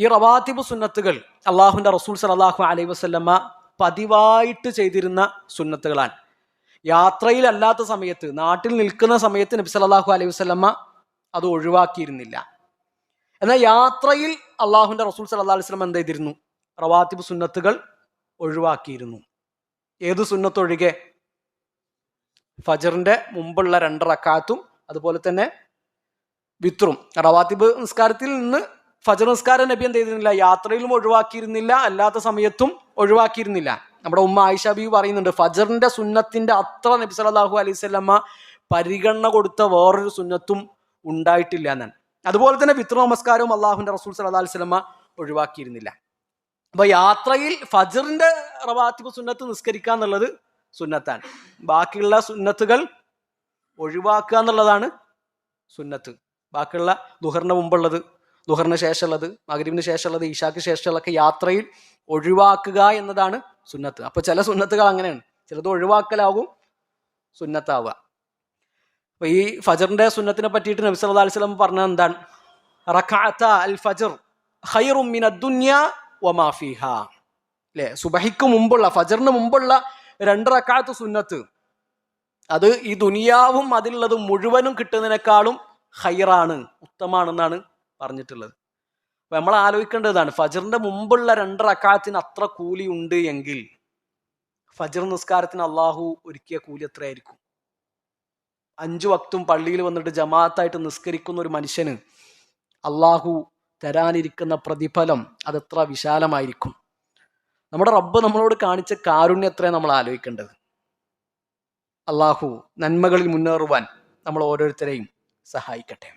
ഈ റവാത്തിബ് സുന്നത്തുകൾ അള്ളാഹുവിന്റെ റസൂൽ സലാഹു അലൈ വസ്ലമ്മ പതിവായിട്ട് ചെയ്തിരുന്ന സുന്നത്തുകളാണ്. യാത്രയിലല്ലാത്ത സമയത്ത് നാട്ടിൽ നിൽക്കുന്ന സമയത്ത് നബി സലാഹു അലൈഹി വസ്ല്ല അത് ഒഴിവാക്കിയിരുന്നില്ല. എന്നാൽ യാത്രയിൽ അള്ളാഹുവിന്റെ റസൂൽ സല്ലാ അലൈഹി സ്വലം എന്ത് ചെയ്തിരുന്നു റവാത്തിബ് സുന്നത്തുകൾ ഒഴിവാക്കിയിരുന്നു. ഏത് സുന്നത്തൊഴികെ? ഫജറിന്റെ മുമ്പുള്ള രണ്ട് റക്കാത്തും അതുപോലെ തന്നെ വിത്രും റവാത്തിബ് നിസ്കാരത്തിൽ നിന്ന് ഫജർ നിസ്കാരം നബി എന്ത് ചെയ്തിരുന്നില്ല? യാത്രയിലും ഒഴിവാക്കിയിരുന്നില്ല അല്ലാത്ത സമയത്തും ഒഴിവാക്കിയിരുന്നില്ല. നമ്മുടെ ഉമ്മ ആയിഷ ബി പറയുന്നുണ്ട് ഫജറിന്റെ സുന്നത്തിന്റെ അത്ര നബി സലാഹു അലൈഹി സ്വലമ്മ പരിഗണന കൊടുത്ത വേറൊരു സുന്നത്തും ഉണ്ടായിട്ടില്ല എന്നാണ്. അതുപോലെ തന്നെ വിത്ര നമസ്കാരവും അള്ളാഹുവിന്റെ റസൂൽ സല്ലല്ലാഹു അലൈഹി സ്വലമ്മ ഒഴിവാക്കിയിരുന്നില്ല. അപ്പൊ യാത്രയിൽ ഫജറിന്റെ റവാത്തിബ് സുന്നത്ത് നിസ്കരിക്കുക എന്നുള്ളത് സുന്നത്താണ്. ബാക്കിയുള്ള സുന്നത്തുകൾ ഒഴിവാക്കുക എന്നുള്ളതാണ് സുന്നത്ത്. ബാക്കിയുള്ള ദുഹറിന് മുമ്പുള്ളത് ദുഹറിന് ശേഷമുള്ളത് മകരിവിന് ശേഷമുള്ളത് ഈശാക്ക് ശേഷമുള്ളതൊക്കെ യാത്രയിൽ ഒഴിവാക്കുക എന്നതാണ് സുന്നത്ത്. അപ്പൊ ചില സുന്നത്തുകൾ അങ്ങനെയാണ്. ചിലത് ഒഴിവാക്കലാകും സുന്നത്താവുക. അപ്പൊ ഈ ഫജറിന്റെ സുന്നത്തിനെ പറ്റിയിട്ട് നബി സല്ലല്ലാഹു അലൈഹി വസല്ലം പറഞ്ഞത് എന്താണ്? ഖൈറും മിന വമാ സുബഹിക്ക് മുമ്പുള്ള ഫജറിന് മുമ്പുള്ള രണ്ട് റക്കാത്ത് സുന്നത്ത്. അത് ഈ ദുനിയാവും അതിലുള്ളത് മുഴുവനും കിട്ടുന്നതിനേക്കാളും ഹൈറാണ് ഉത്തമാണെന്നാണ് പറഞ്ഞിട്ടുള്ളത്. അപ്പൊ നമ്മൾ ആലോചിക്കേണ്ടതാണ് ഫജറിന്റെ മുമ്പുള്ള രണ്ട് റക്കാത്തിന് അത്ര കൂലി ഉണ്ട് എങ്കിൽ ഫജർ നിസ്കാരത്തിന് അള്ളാഹു ഒരുക്കിയ കൂലി എത്രയായിരിക്കും? അഞ്ചു വക്തും പള്ളിയിൽ വന്നിട്ട് ജമാഅത്തായിട്ട് നിസ്കരിക്കുന്ന ഒരു മനുഷ്യന് അള്ളാഹു തരാനിരിക്കുന്ന പ്രതിഫലം അതെത്ര വിശാലമായിരിക്കും? നമ്മുടെ റബ്ബ് നമ്മളോട് കാണിച്ച കാരുണ്യം എത്രയാണ് നമ്മൾ ആലോചിക്കേണ്ടത്? അള്ളാഹു നന്മകളിൽ മുന്നേറുവാൻ നമ്മൾ ഓരോരുത്തരെയും സഹായിക്കട്ടെ.